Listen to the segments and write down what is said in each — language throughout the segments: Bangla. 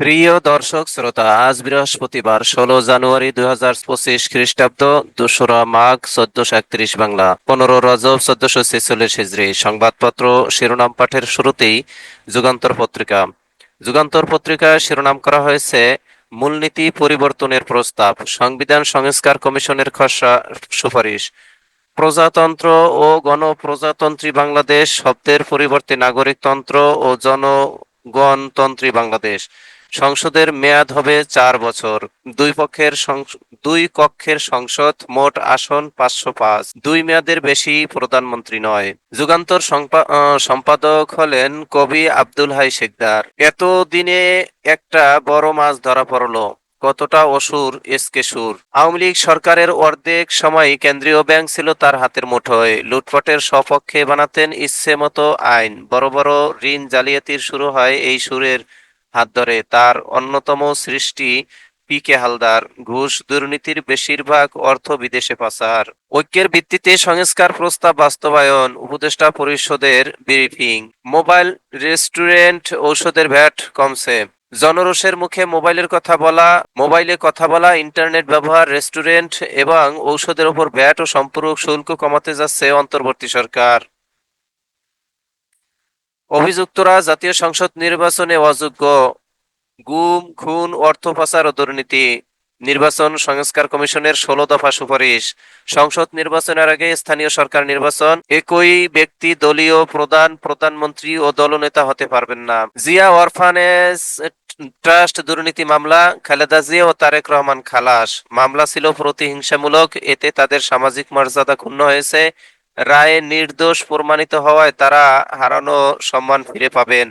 প্রিয় দর্শক, শ্রোতা, আজ বৃহস্পতিবার, ষোলো জানুয়ারি দুই হাজার পঁচিশ খ্রিস্টাব্দ, দোসরা মাঘ, চোদ্দশো একত্রিশ বাংলা। পনেরো রজব, চোদ্দশো ছেচল্লিশ হিজড়ি। সংবাদপত্র, শিরোনাম পাঠের শুরুতেই যুগান্তর পত্রিকা। যুগান্তর পত্রিকায় শিরোনাম করা হয়েছে, মূলনীতি পরিবর্তনের প্রস্তাব, সংবিধান সংস্কার কমিশনের খসড়া সুপারিশ। প্রজাতন্ত্র ও গণপ্রজাতন্ত্রী বাংলাদেশ, শব্দের পরিবর্তে নাগরিকতন্ত্র ও জনগণতন্ত্রী বাংলাদেশ। সংসদের মেয়াদ হবে চার বছর। দুই পক্ষের দুই কক্ষের সংসদ মোট আসন পাঁচশো পাঁচ। দুই মেয়াদের বেশি প্রধানমন্ত্রী নয়। যুগান্তর সম্পাদক হলেন কবি আব্দুল হাই শেখদার। এতদিনে একটা বড় মাছ ধরা পড়ল। কতটা অসুর, এসকে সুর। আওয়ামী লীগ সরকারের অর্ধেক সময় কেন্দ্রীয় ব্যাংক ছিল তার হাতের মুঠোয়। লুটপাটের সপক্ষে বানাতেন ইচ্ছে মতো আইন। বড় বড় ঋণ জালিয়াতির শুরু হয় এই সুরের হাত ধরে তার অন্যতম সৃষ্টি পি কে হালদার। ঘুষ দুর্নীতির বেশিরভাগ অর্থ বিদেশে পাচার। ঐক্যের ভিত্তিতে সংস্কার প্রস্তাব বাস্তবায়ন, উপদেষ্টা পরিষদের ব্রিফিং। মোবাইল রেস্টুরেন্ট ঔষধের ভ্যাট কমছে। জনরোষের মুখে মোবাইলের কথা বলা, মোবাইলে কথা বলা, ইন্টারনেট ব্যবহার, রেস্টুরেন্ট এবং ঔষধের ওপর ভ্যাট ও সম্পূরক শুল্ক কমাতে যাচ্ছে অন্তর্বর্তী সরকার। অভিযুক্তরা জাতীয় সংসদ নির্বাচনে অযোগ্য। গুম, খুন, অর্থ পাচার ও দুর্নীতি। নির্বাচন সংস্কার কমিশনের ষোলো দফা সুপারিশ। সংসদ নির্বাচনের আগে স্থানীয় সরকার নির্বাচন। একই ব্যক্তি দলীয় প্রধান, প্রধানমন্ত্রী ও দলনেতা হতে পারবেন না। জিয়া অরফানেজ ট্রাস্ট দুর্নীতি মামলা, খালেদা জিয়া ও তারেক রহমান খালাস। মামলা ছিল প্রতিহিংসামূলক, এতে তাদের সামাজিক মর্যাদা ক্ষুণ্ণ হয়েছে। রায়ে নির্দোষ প্রমাণিত হওয়ায় তারা হারানো সম্মান ফিরে পাবেন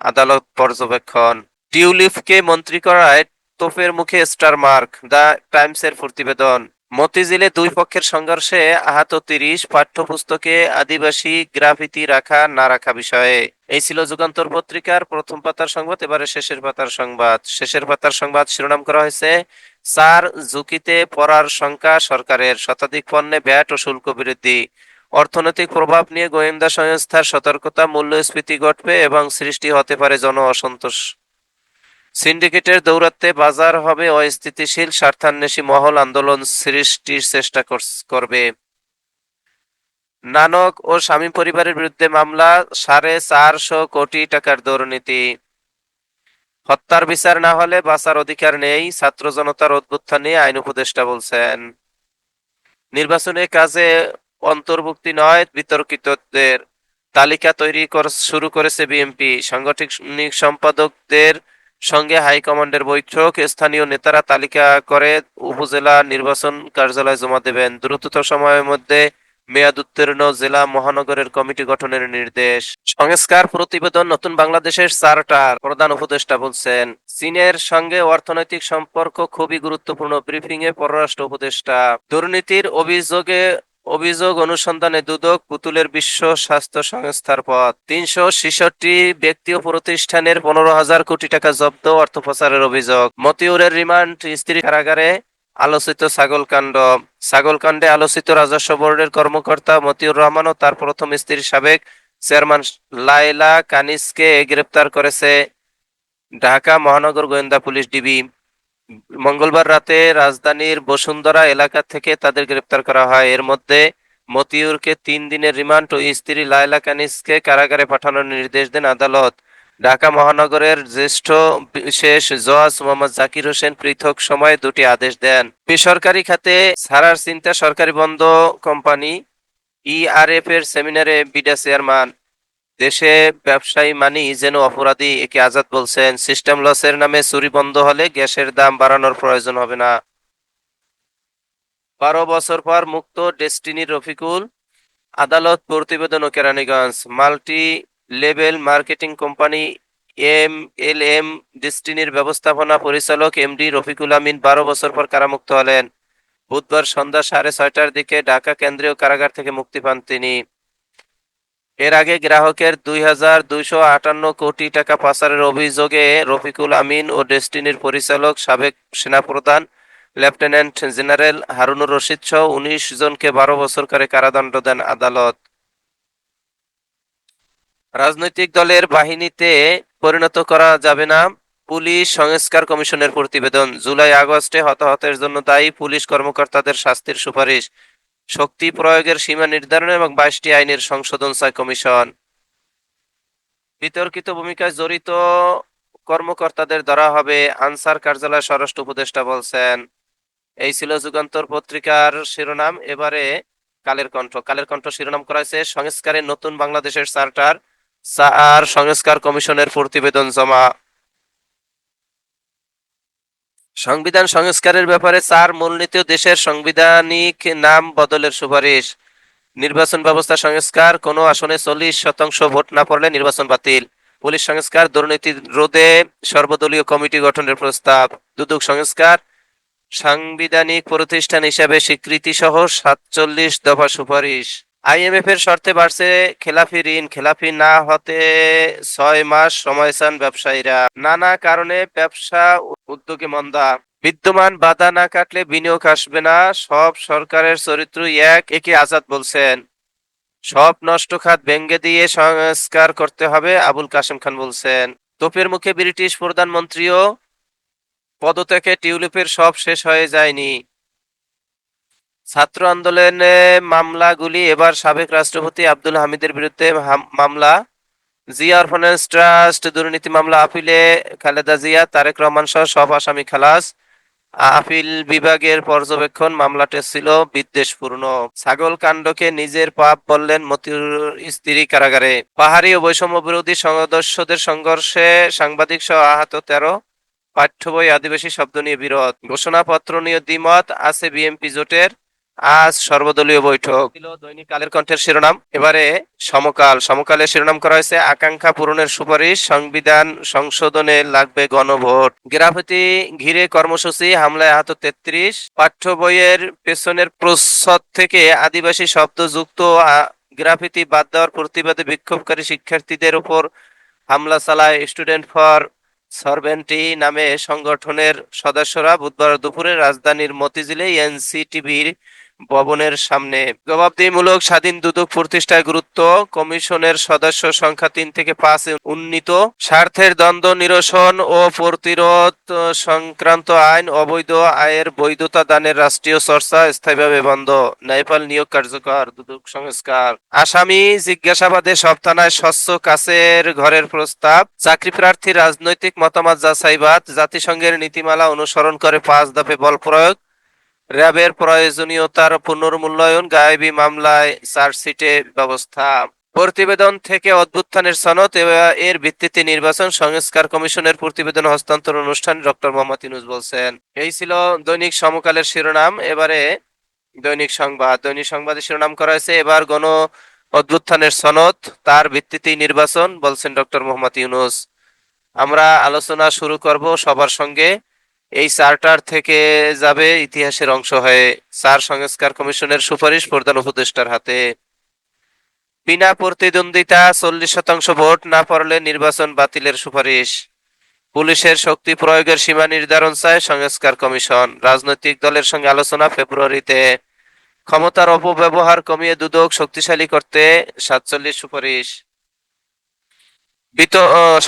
আদালত পর্যবেক্ষণ। টিউলিপকে মন্ত্রী করায় তোপের মুখে স্টার মার্ক, দ্য টাইমসের প্রতিবেদন। মতিঝিলে দুই পক্ষের সংঘর্ষে আহত তিরিশ পাঠ্যপুস্তকে আদিবাসী গ্রাফিতি রাখা না রাখা বিষয়ে। এই ছিল যুগান্তর পত্রিকার প্রথম পাতার সংবাদ, এবারে শেষের পাতার সংবাদ। শেষের পাতার সংবাদ শিরোনাম করা হয়েছে চার ঝুঁকিতে পড়ার শঙ্কা সরকারের। শতাধিক পণ্যে ব্যাট ও শুল্ক বৃদ্ধি। অর্থনৈতিক প্রভাব নিয়ে গোয়েন্দা সংস্থার সতর্কতা, মূল্যস্ফীতি ঘটবে এবং সৃষ্টি হতে পারে জন অসন্তোষ। সিন্ডিকেটের দৌরাত্মে বাজার হবে অস্থিতিশীল, স্বার্থান্বেষী মহল আন্দোলন সৃষ্টির চেষ্টা করবে। নানক ও স্বামী পরিবারের বিরুদ্ধে মামলা, সাড়ে চারশো কোটি টাকার দুর্নীতি। হত্যার বিচার না হলে বাঁচার অধিকার নেই, ছাত্র জনতার উদ্বুত্থানে আইন উপদেষ্টা বলছেন। নির্বাচনের কাজে অন্তর্ভুক্তি নয়, বিতর্কিতদের তালিকা তৈরি শুরু করেছে বিএনপি। সাংগঠনিক সম্পাদকদের সঙ্গে হাইকমান্ডের বৈঠক। স্থানীয় নেতারা তালিকা করে উপজেলা নির্বাচন কার্যালয়ে জমা দেবেন। দ্রুততর সময়ের মধ্যে মেয়াদ উত্তীর্ণ জেলা মহানগরের কমিটি গঠনের নির্দেশ। সংস্কার প্রতিবেদন, নতুন বাংলাদেশের চার্টার প্রধান উপদেষ্টা বলছেন, চীনের সঙ্গে অর্থনৈতিক সম্পর্ক খুবই গুরুত্বপূর্ণ। ব্রিফিং এ পররাষ্ট্র উপদেষ্টা। দুর্নীতির অভিযোগে অভিযোগ অনুসন্ধানে দুদক পুতুলের বিশ্ব স্বাস্থ্য সংস্থার পথ। তিনশো ছেষট্টি ব্যক্তি ও প্রতিষ্ঠানের পনেরো হাজার কোটি টাকা জব্দ অর্থ অভিযোগ। মতিউরের রিমান্ড, স্ত্রী কারাগারে আলোচিত ছাগলকাণ্ড ছাগলকাণ্ডে আলোচিত রাজস্ব বোর্ডের কর্মকর্তা মতিউর রহমান ও তার প্রথম স্ত্রী সাবেক চেয়ারম্যান লাইলা কানিসকে গ্রেপ্তার করেছে ঢাকা মহানগর গোয়েন্দা পুলিশ ডিবি। মঙ্গলবার রাতে রাজধানীর বসুন্ধরা এলাকা থেকে তাদের গ্রেপ্তার করা হয়। এর মধ্যে মতিউরকে তিন দিনের রিমান্ড ও স্ত্রী লায়লা কানিসকে কারাগারে পাঠানোর নির্দেশ দেন আদালত। ঢাকা মহানগরের জ্যেষ্ঠ বিশেষ জজ মোহাম্মদ জাকির হোসেন পৃথক সময়ে দুটি আদেশ দেন। বেসরকারি খাতে ছাড়ার চিন্তা সরকারি বন্ধ কোম্পানি ইআরএফ এর সেমিনারে বিডা চেয়ারম্যান দেশে ব্যবসায়ী মানি যেন অপরাধী একে আজাদ বলছেন সিস্টেম লসের নামে চুরি বন্ধ হলে গ্যাসের দাম বাড়ানোর প্রয়োজন হবে না। বারো বছর পর মুক্ত ডেস্টিনি রফিকুল, আদালত, প্রতিবেদন ও Keraniganj. Multi level marketing company M L M ডেস্টিনির ব্যবস্থাপনা পরিচালক এমডি রফিকুল আমিন বারো বছর পর কারামুক্ত হলেন। বুধবার সন্ধ্যা সাড়ে ছয়টার দিকে ঢাকা কেন্দ্রীয় কারাগার থেকে মুক্তি পান তিনি। এর আগে গ্রাহকের দুই হাজার দুইশো আটান্ন কোটি টাকা পাচারের অভিযোগে রফিকুল আমিন ও ডেস্টিনির পরিচালক সাবেক সেনাপ্রধান লেফটেন্যান্ট জেনারেল হারুনুর রশিদ সহ উনিশ জনকে বারো বছর করে কারাদণ্ড দেন আদালত। রাজনৈতিক দলের বাহিনীতে পরিণত করা যাবে না পুলিশ সংস্কার কমিশনের প্রতিবেদন। জুলাই আগস্টে হতাহতের জন্য দায়ী পুলিশ কর্মকর্তাদের শাস্তির সুপারিশ। শক্তি প্রয়োগের সীমা নির্ধারণ এবং বাইশটি আইনের সংশোধন চায় কমিশন। বিতর্কিত ভূমিকায় জড়িত কর্মকর্তাদের ধরা হবে আনসার কার্যালয় স্বরাষ্ট্র উপদেষ্টা বলছেন। এই ছিল যুগান্তর পত্রিকার শিরোনাম। এবারে কালের কণ্ঠ। কালের কণ্ঠ শিরোনাম করা হয়েছে, সংস্কারের নতুন বাংলাদেশের চার্টার আর সংস্কার কমিশনের প্রতিবেদন জমা। সংবিধান সংস্কারের ব্যাপারে চার মূলনীতি দেশের সাংবিধানিক নাম বদলের সুপারিশ। নির্বাচন ব্যবস্থা সংস্কার, কোন আসনে চল্লিশ শতাংশ ভোট না পড়লে নির্বাচন বাতিল। পুলিশ সংস্কার, দুর্নীতি রোধে সর্বদলীয় কমিটি গঠনের প্রস্তাব। দুদক সংস্কার, সাংবিধানিক প্রতিষ্ঠান হিসাবে স্বীকৃতি সহ সাতচল্লিশ দফা সুপারিশ। আইএমএফ এর শর্তে বাড়ছে খেলাফি ঋণ। খেলাফি না হতে ছয় মাস সময় চান ব্যবসায়ীরা। নানা কারণে ব্যবসা উদ্যোগে মন্দা। বিদ্যমান বাধা না কাটলে বিনিয়োগ আসবে না। সব সরকারের চরিত্র এক, একে আজাদ বলছেন। সব নষ্ট খাত ভেঙ্গে দিয়ে সংস্কার করতে হবে, আবুল কাসেম খান বলছেন। তোপের মুখে ব্রিটিশ প্রধানমন্ত্রীও পদত্যাগে টিউলিপের সব শেষ হয়ে যায়নি। ছাত্র আন্দোলনে মামলাগুলি এবার সাবেক রাষ্ট্রপতি আব্দুল হামিদের বিরুদ্ধে মামলা। জিয়া অরফানেজ ট্রাস্ট দুর্নীতি মামলা আপিলে খালেদা জিয়া, তারেক রহমান সহ সব আসামি খালাস। আপিল বিভাগের পর্যবেক্ষণ মামলাটি ছিল বিদ্বেষপূর্ণ। ছাগল কাণ্ডকে নিজের পাপ বললেন মতিউর স্ত্রী কারাগারে। পাহাড়ি ও বৈষম্য বিরোধী সদস্যদের সংঘর্ষে সাংবাদিক সহ আহত তেরো পাঠ্য বই আদিবাসী শব্দ নিয়ে বিরোধ। ঘোষণাপত্র নিয়ে দ্বিমত আছে বিএমপি জোটের। আজ সর্বদলীয় বৈঠক। দৈনিক কালের কণ্ঠের শিরোনাম। এবারে সমকাল। সমকালের শিরোনাম করা হয়েছে, আকাঙ্ক্ষা পূরণের সুপারিশ, সংবিধান সংশোধনে লাগবে গণভোট। গ্রাফিতি ঘিরে কর্মসূচি, হামলায় আহত তেত্রিশ। পাঠ্য বইয়ের পেছনের প্রচ্ছদ থেকে আদিবাসী শব্দ যুক্ত গ্রাফিতি বাদ দেওয়ার প্রতিবাদে বিক্ষোভকারী শিক্ষার্থীদের উপর হামলা চালায় স্টুডেন্ট ফর সরভেন্টি নামে সংগঠনের সদস্যরা বুধবার দুপুরে রাজধানীর মতিঝিলে এনসিটিভির ভবনের সামনে। জবাবদিহিমূলক স্বাধীন দুদক প্রতিষ্ঠায় গুরুত্ব কমিশনের সদস্য সংখ্যা তিন থেকে পাঁচ উন্নীত। স্বার্থের দ্বন্দ্ব নিরসন ও প্রতিরোধ সংক্রান্ত আইন অবৈধ আয়ের বৈধতা দানের রাষ্ট্রীয় চর্চা স্থায়ীভাবে বন্ধ। নেপাল নিয়োগ কার্যকর দুদক সংস্কার। আসামি জিজ্ঞাসাবাদে সব থানায় স্বচ্ছ কাছের ঘরের প্রস্তাব। চাকরি প্রার্থী রাজনৈতিক মতামত যাচাইবাদ। জাতিসংঘের নীতিমালা অনুসরণ করে পাঁচ দফে বল প্রয়োগ। র্যাবের প্রয়োজনীয়তার পুনর্মূল্যায়ন গায়েবী মামলায় চার্জশিটে ব্যবস্থা। প্রতিবেদন থেকে অভ্যুত্থানের সনদ এর ভিত্তিতে নির্বাচন সংস্কার কমিশনের প্রতিবেদন হস্তান্তর অনুষ্ঠান ডক্টর মোহাম্মদ ইউনুস বলছেন। এই ছিল দৈনিক সমকালের শিরোনাম। এবারে দৈনিক সংবাদ। দৈনিক সংবাদের শিরোনাম করা হয়েছে, এবার গণ অভ্যুত্থানের সনদ, তার ভিত্তিতেই নির্বাচন, বলছেন ডক্টর মোহাম্মদ ইউনুস। আমরা আলোচনা শুরু করব সবার সঙ্গে। এই চার্টার থেকে যাবে ইতিহাসের অংশ হয়ে চার সংস্কার কমিশনের সুপারিশ প্রধান উপদেষ্টার হাতে। বিনা প্রতিদ্বন্দ্বিতা চল্লিশ শতাংশ ভোট না পড়লে নির্বাচন বাতিলের সুপারিশ। পুলিশের শক্তি প্রয়োগের সীমা নির্ধারণ চায় সংস্কার কমিশন। রাজনৈতিক দলের সঙ্গে আলোচনা ফেব্রুয়ারিতে। ক্ষমতার অপব্যবহার কমিয়ে দুদক শক্তিশালী করতে সাতচল্লিশ সুপারিশ।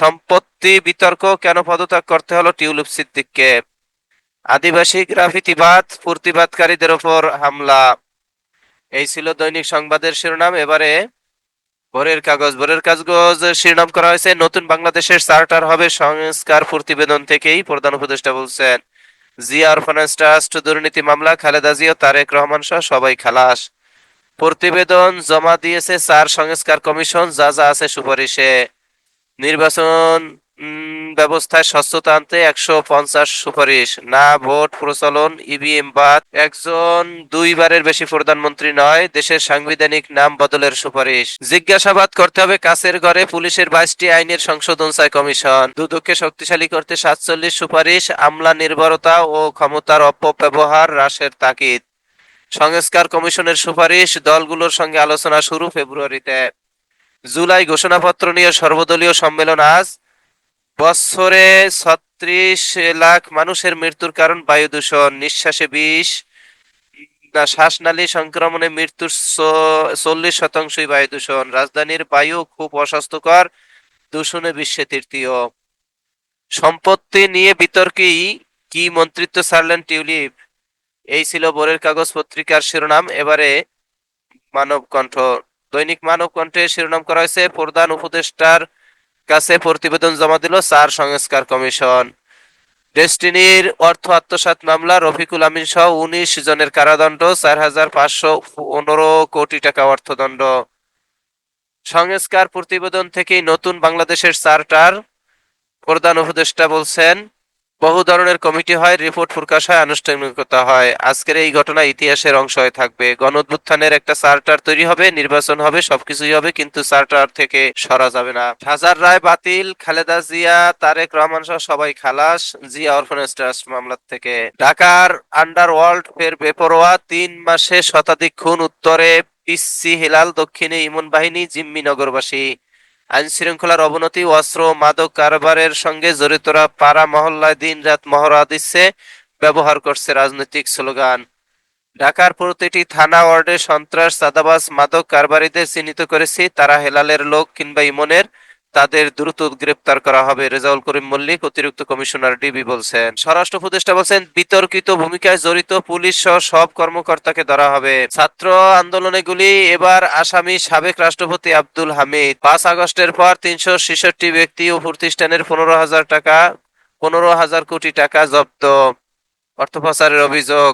সম্পত্তি বিতর্ক কেন পদত্যাগ করতে হলো টিউলিপ সিদ্দিককে? আদিবাসী গ্রাফিতিবাদ প্রতিবাদকারীদের ওপর হামলা। এই ছিল দৈনিক সংবাদের শিরোনাম। এবারে ভোরের কাগজ। ভোরের কাগজ শিরোনাম করা হয়েছে, নতুন বাংলাদেশের চার্টার হবে সংস্কার প্রতিবেদন থেকেই, প্রধান উপদেষ্টা বলছেন। জিয়া অরফানেজ ট্রাস্ট, দুর্নীতি মামলা, খালেদা জিয়া তারেক রহমান সহ সবাই খালাস। প্রতিবেদন জমা দিয়েছে চার সংস্কার কমিশন, যা যা আছে সুপারিশে। নির্বাচন ব্যবস্থায় স্বচ্ছতা আনতে একশো পঞ্চাশ সুপারিশ। না, ভোট প্রচলন ইভিএম বাদ। একজন দুইবারের বেশি প্রধানমন্ত্রী নয়, দেশের সাংবিধানিক নাম বদলের সুপারিশ। জিজ্ঞাসাবাদ করতে হবে কাছের ঘরে পুলিশের বাইশটি আইনের সংশোধন চায় কমিশন। দুদককে শক্তিশালী করতে সাতচল্লিশ সুপারিশ, আমলা নির্ভরতা ও ক্ষমতার অপব্যবহার হ্রাসের তাকিদ সংস্কার কমিশনের সুপারিশ, দলগুলোর সঙ্গে আলোচনা শুরু ফেব্রুয়ারিতে। জুলাই ঘোষণাপত্র নিয়ে সর্বদলীয় সম্মেলন আজ। বছরে ছত্রিশ লাখ মানুষের মৃত্যুর কারণ, বায়ু দূষণ, নিঃশ্বাসে বিষ, না, শ্বাসনালী সংক্রমণে মৃত্যুর চল্লিশ শতাংশই বায়ু দূষণ। রাজধানীর বায়ু খুব অস্বাস্থ্যকর, দূষণে বিশ্বে তৃতীয়। সম্পত্তি নিয়ে বিতর্কী কি মন্ত্রিত্ব ছাড়লেন টিউলিপ? এই ছিল বোরের কাগজ পত্রিকার শিরোনাম। এবারে মানব কণ্ঠ দৈনিক মানব কণ্ঠে শিরোনাম করা হয়েছে, প্রধান উপদেষ্টার কাছে প্রতিবেদন জমা দিল চার সংস্কার কমিশন। ডেস্টিনির অর্থ আত্মসাত মামলা, রফিকুল আমিন সহ উনিশ জনের কারাদণ্ড, চার হাজার পাঁচশো পনেরো কোটি টাকা অর্থদণ্ড। সংস্কার প্রতিবেদন থেকেই নতুন বাংলাদেশের চার্টার প্রধান উপদেষ্টা বলছেন বহু ধরনের কমিটি হয়, রিপোর্ট প্রকাশ হয়, আনুষ্ঠানিকতা হয়। আজকের এই ঘটনা ইতিহাসের অংশ হয়ে থাকবে। গণ একটা চার্টার তৈরি হবে, নির্বাচন হবে, সবকিছুই হবে, কিন্তু চার্টার থেকে সরা যাবে না। হাজার রায় বাতিল, খালেদা জিয়া, তারেক রহমান সহ সবাই খালাস, জিয়া অরফানেজ ট্রাস্ট মামলার থেকে। ঢাকার আন্ডারওয়ার্ল্ড ফের বেপরোয়া, তিন মাসে শতাধিক খুন উত্তরে, পিসি হিলাল দক্ষিণে ইমন বাহিনী, জিম্মি নগরবাসী। আইন শৃঙ্খলার অবনতি, অস্ত্র মাদক কারবারের সঙ্গে জড়িতরা পাড়া মহল্লায় দিন রাত মহড়া দিচ্ছে, ব্যবহার করছে রাজনৈতিক স্লোগান। ঢাকার প্রতিটি থানা ওয়ার্ডে সন্ত্রাস, চাঁদাবাজ, মাদক কারবারিদের চিহ্নিত করেছি, তারা হেলালের লোক কিংবা ইমনের। তাদের দ্রুত গ্রেপ্তার করা হবে। রেজাউল করিম মল্লিক, অতিরিক্ত কমিশনার ডিবি বলছেন। স্বরাষ্ট্র উপদেষ্টা বলছেন, বিতর্কিত ভূমিকায় জড়িত পুলিশ সহ সব কর্মকর্তাকে ধরা হবে। ছাত্র আন্দোলনে গুলি এবার আসামি সাবেক রাষ্ট্রপতি আব্দুল হামিদ। পাঁচ আগস্টের পর তিনশো ছেষট্টি ব্যক্তি ও প্রতিষ্ঠানের পনেরো হাজার টাকা, পনেরো হাজার কোটি টাকা জব্দ। অর্থ পাচারের অভিযোগ।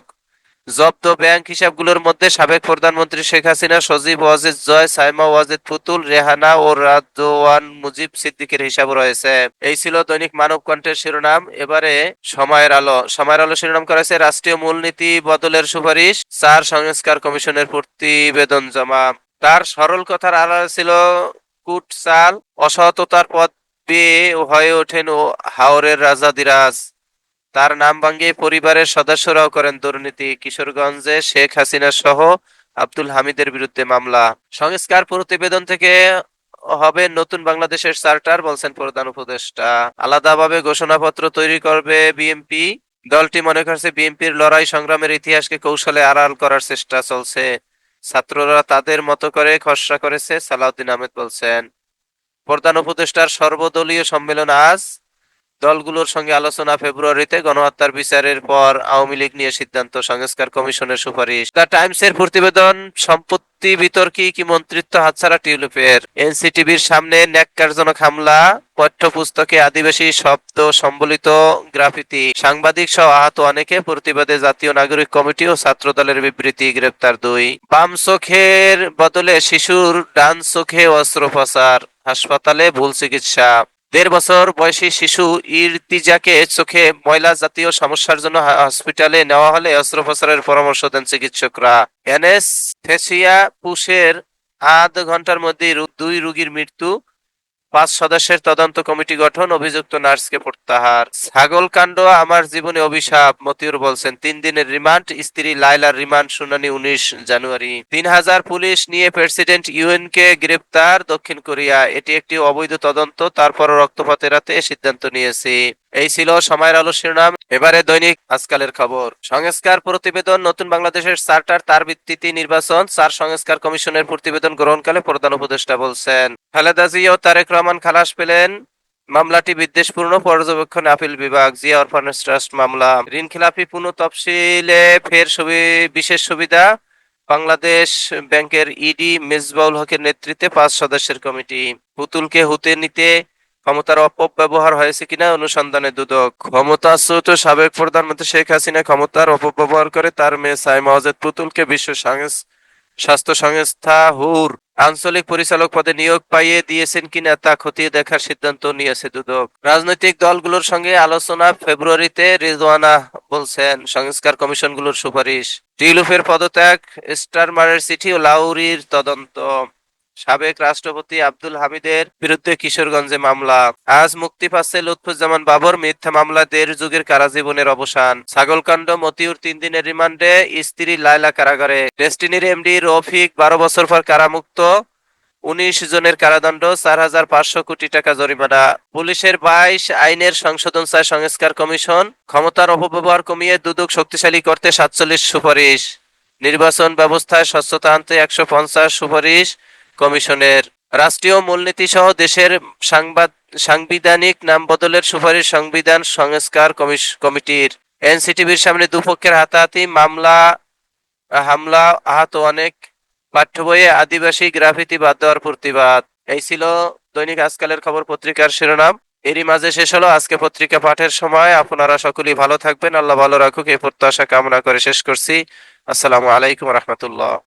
জব্দ ব্যাংক হিসাবগুলোর মধ্যে সাবেক প্রধানমন্ত্রী শেখ হাসিনা, সজীব ওয়াজেদ, জয় সাইমা ওয়াজেদ, পুতুল রেহানা ও রাদওয়ান মুজিব সিদ্দিকের হিসাব রয়েছে। এই ছিল দৈনিক মানব কণ্ঠের শিরোনাম। এবারে সময়ের আলো। সময়ের আলো শিরোনাম করা হয়েছে, রাষ্ট্রীয় মূলনীতি বদলের সুপারিশ, চার সংস্কার কমিশনের প্রতিবেদন জমা। তার সরল কথার আড়ালে ছিল কুটসাল অসততার পথ পেয়ে হয়ে ওঠেন ও হাওরের রাজা দিরাজ। তার নাম ভাঙিয়ে পরিবারের সদস্যরাও করেন দুর্নীতি। কিশোরগঞ্জে শেখ হাসিনা সহ আব্দুল হামিদের বিরুদ্ধে মামলা। সংস্কার প্রতিবেদন থেকে হবে নতুন বাংলাদেশের চার্টার, বলছেন প্রধান উপদেষ্টা। আলাদাভাবে ঘোষণাপত্র তৈরি করবে বিএনপি। দলটি মনে করছে বিএনপির লড়াই সংগ্রামের ইতিহাসকে কৌশলে আড়াল করার চেষ্টা চলছে। ছাত্ররা তাদের মতো করে খসড়া করেছে, সালাউদ্দিন আহমেদ বলছেন। প্রধান উপদেষ্টার সর্বদলীয় সম্মেলন আজ। দলগুলোর সঙ্গে আলোচনা ফেব্রুয়ারিতে গণহত্যার বিচারের পর আওয়ামী লীগ নিয়ে সিদ্ধান্ত সংস্কার কমিশনের সুপারিশ। দ্য টাইমস এর প্রতিবেদন, সম্পত্তি বিতর্কী কি মন্ত্রিত্ব হাতছাড়া টিউলিপের? এনসিটিভির সামনে ন্যাক্কারজনক হামলা, পাঠ্যপুস্তকে আদিবাসী শব্দ সম্বলিত গ্রাফিতি। সাংবাদিক সহ আহত অনেকে প্রতিবাদে জাতীয় নাগরিক কমিটি ও ছাত্র দলের বিবৃতি, গ্রেপ্তার দুই। বাম চোখের বদলে শিশুর ডান চোখে অস্ত্রোপচার, হাসপাতালে ভুল চিকিৎসা। দেড় বছর বয়সী শিশু ইরতিজাকে চোখে ময়লা জাতীয় সমস্যার জন্য হসপিটালে নেওয়া হলে অস্ত্রোপচারের পরামর্শ দেন চিকিৎসকরা। অ্যানেস্থেসিয়া, পুষের আধ ঘণ্টার মধ্যে দুই রোগীর মৃত্যু পাঁচ সদস্যের তদন্ত কমিটি গঠন, অভিযুক্ত নার্সকে প্রত্যাহার। ছাগল কাণ্ড আমার জীবনে অভিশাপ, মতিউর বলছেন, তিন দিনের রিমান্ড, স্ত্রী লাইলার রিমান্ড শুনানি উনিশ জানুয়ারি। তিন হাজার পুলিশ নিয়ে প্রেসিডেন্ট ইউএন কে গ্রেপ্তার, দক্ষিণ কোরিয়া। এটি একটি অবৈধ তদন্ত তারপর রক্তপাত এড়াতে সিদ্ধান্ত নিয়েছি। এই ছিল সময়ের আলো শিরোনাম। এবারে দৈনিক আজকালের খবর। সংস্কার প্রতিবেদন, নতুন বাংলাদেশের চার্টার, তার ভিত্তিতে নির্বাচন, চার সংস্কার কমিশনের প্রতিবেদন গ্রহণকালে প্রধান উপদেষ্টা বলছেন। খালেদা জিয়া ও তারেক রহমান খালাস পেলেন মামলাটি বিদ্বেষপূর্ণ পর্যবেক্ষণ আপিল বিভাগ, জিয়া অরফানেজ ট্রাস্ট মামলা। ঋণ খেলাপি পুনঃ তফসিলে ফের বিশেষ সুবিধা, বাংলাদেশ ব্যাংকের ইডি মেজবাউল হকের নেতৃত্বে পাঁচ সদস্যের কমিটি। পুতুলকে হুতে নিতে ক্ষমতার অপব্যবহার হয়েছে কিনা অনুসন্ধানে দুদক। ক্ষমতাচ্যুত সাবেক প্রধানমন্ত্রী শেখ হাসিনা ক্ষমতার অপব্যবহার করে তার মেয়ে সাইমা ওয়াজেদ পুতুলকে বিশ্ব স্বাস্থ্য সংস্থা হুর আঞ্চলিক পরিচালক পদে নিয়োগ পাইয়ে দিয়েছেন কিনা তা খতিয়ে দেখার সিদ্ধান্ত নিয়েছে দুদক। রাজনৈতিক দলগুলোর সঙ্গে আলোচনা ফেব্রুয়ারিতে রিজওয়ানা বলছেন। সংস্কার কমিশনগুলোর সুপারিশ। টিউলিপের পদত্যাগ, স্টারমারের চিঠি ও লাউরির তদন্ত। সাবেক রাষ্ট্রপতি আব্দুল হামিদের বিরুদ্ধে কিশোরগঞ্জে মামলা। আজ মুক্তি পাচ্ছে লুৎফুজ্জামান বাবর মিথ্যা মামলা দেড় যুগের কারাজীবনের অবসান। ছাগলকাণ্ড মতিউর তিন দিনের রিমান্ডে স্ত্রী লায়লা কারাগারে। ডেস্টিনির এমডি রফিক বারো বছর পর কারামুক্ত, উনিশ জনের কারাদণ্ড, চার হাজার পাঁচশো কোটি টাকা জরিমানা। পুলিশের বাইশ আইনের সংশোধন চায় সংস্কার কমিশন। ক্ষমতার অপব্যবহার কমিয়ে দুদক শক্তিশালী করতে সাতচল্লিশ সুপারিশ। নির্বাচন ব্যবস্থায় স্বচ্ছতা আনতে একশো পঞ্চাশ সুপারিশ। কমিশনের রাষ্ট্রীয় মূলনীতি সহ দেশের সাংবাদ সাংবিধানিক নাম বদলের সুপারিশ সংবিধান সংস্কার কমিটির এনসিটিভির সামনে দুপক্ষের হাতাহাতি মামলা, হামলা, আহত অনেক পাঠ্য বইয়ে আদিবাসী গ্রাফিতি বাদ দেওয়ার প্রতিবাদ। এই ছিল দৈনিক আজকালের খবর পত্রিকার শিরোনাম। এরই মাঝে শেষ হলো আজকে পত্রিকা পাঠের সময়। আপনারা সকলেই ভালো থাকবেন। আল্লাহ ভালো রাখুক। এই প্রত্যাশা কামনা করে শেষ করছি। আসসালামু আলাইকুম রহমতুল্লাহ।